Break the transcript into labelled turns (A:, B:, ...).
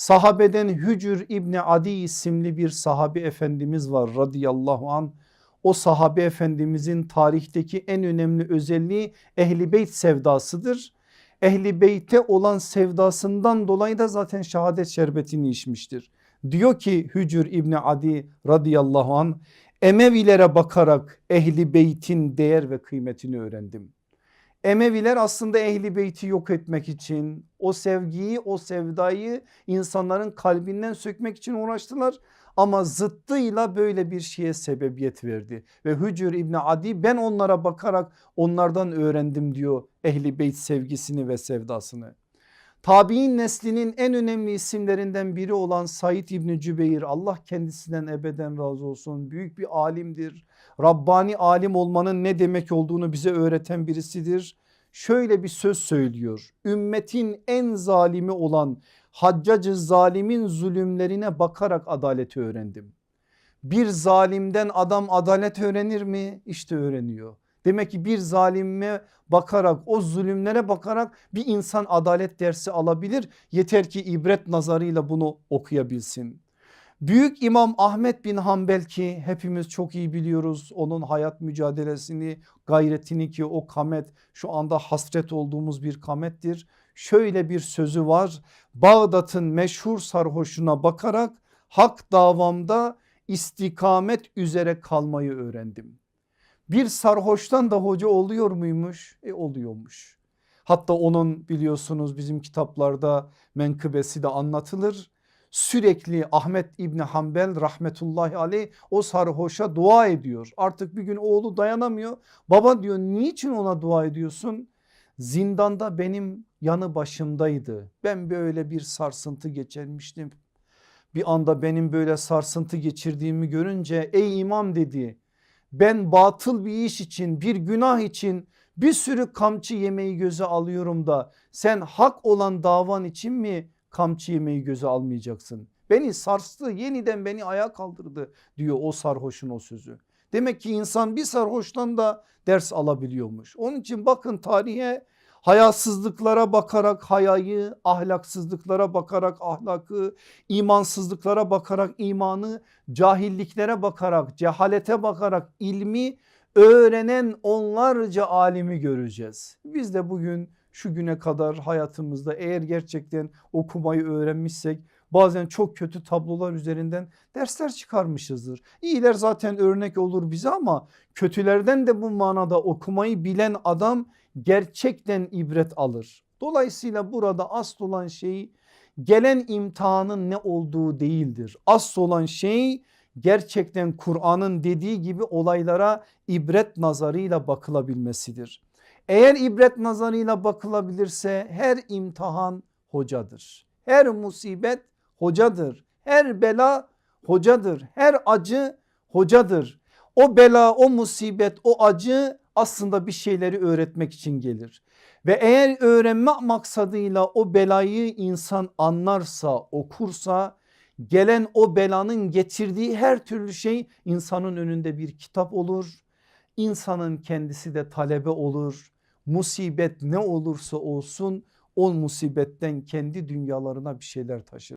A: Sahabeden Hücür İbni Adi isimli bir sahabi efendimiz var radıyallahu an. O sahabe efendimizin tarihteki en önemli özelliği ehli beyt sevdasıdır. Ehli beyte olan sevdasından dolayı da zaten şehadet şerbetini içmiştir. Diyor ki Hücür İbni Adi radıyallahu an Emevilere bakarak ehli beytin değer ve kıymetini öğrendim. Emeviler aslında ehli beyti yok etmek için o sevgiyi o sevdayı insanların kalbinden sökmek için uğraştılar. Ama zıttıyla böyle bir şeye sebebiyet verdi. Ve Hücür İbni Adi ben onlara bakarak onlardan öğrendim diyor ehli beyt sevgisini ve sevdasını. Tabi'in neslinin en önemli isimlerinden biri olan Said İbni Cübeyr Allah kendisinden ebeden razı olsun büyük bir alimdir. Rabbani alim olmanın ne demek olduğunu bize öğreten birisidir. Şöyle bir söz söylüyor ümmetin en zalimi olan haccacı zalimin zulümlerine bakarak adaleti öğrendim. Bir zalimden adam adalet öğrenir mi? İşte öğreniyor. Demek ki bir zalime bakarak o zulümlere bakarak bir insan adalet dersi alabilir. Yeter ki ibret nazarıyla bunu okuyabilsin. Büyük İmam Ahmet bin Hanbel ki hepimiz çok iyi biliyoruz onun hayat mücadelesini gayretini ki o kamet şu anda hasret olduğumuz bir kamettir. Şöyle bir sözü var Bağdat'ın meşhur sarhoşuna bakarak hak davamda istikamet üzere kalmayı öğrendim. Bir sarhoştan da hoca oluyor muymuş? E oluyormuş. Hatta onun biliyorsunuz bizim kitaplarda menkıbesi de anlatılır. Sürekli Ahmet İbni Hanbel rahmetullahi aleyh o sarhoşa dua ediyor. Artık bir gün oğlu dayanamıyor. Baba diyor niçin ona dua ediyorsun? Zindanda benim yanı başımdaydı. Ben böyle bir sarsıntı geçirmiştim. Bir anda benim böyle sarsıntı geçirdiğimi görünce ey imam dedi ben batıl bir iş için bir günah için bir sürü kamçı yemeği göze alıyorum da sen hak olan davan için mi kamçı yemeği göze almayacaksın? Beni sarstı yeniden beni ayağa kaldırdı diyor o sarhoşun o sözü. Demek ki insan bir sarhoştan da ders alabiliyormuş. Onun için bakın tarihe hayasızlıklara bakarak hayayı, ahlaksızlıklara bakarak ahlakı, imansızlıklara bakarak imanı, cahilliklere bakarak, cehalete bakarak ilmi öğrenen onlarca alimi göreceğiz. Biz de bugün şu güne kadar hayatımızda eğer gerçekten okumayı öğrenmişsek bazen çok kötü tablolar üzerinden dersler çıkarmışızdır. İyiler zaten örnek olur bize ama kötülerden de bu manada okumayı bilen adam gerçekten ibret alır. Dolayısıyla burada asıl olan şey gelen imtihanın ne olduğu değildir. Asıl olan şey gerçekten Kur'an'ın dediği gibi olaylara ibret nazarıyla bakılabilmesidir. Eğer ibret nazarıyla bakılabilirse her imtihan hocadır. Her musibet hocadır. Her bela hocadır. Her acı hocadır. O bela, o musibet, o acı aslında bir şeyleri öğretmek için gelir. Ve eğer öğrenme maksadıyla o belayı insan anlarsa, okursa gelen o belanın getirdiği her türlü şey insanın önünde bir kitap olur. İnsanın kendisi de talebe olur. Musibet ne olursa olsun o musibetten kendi dünyalarına bir şeyler taşır.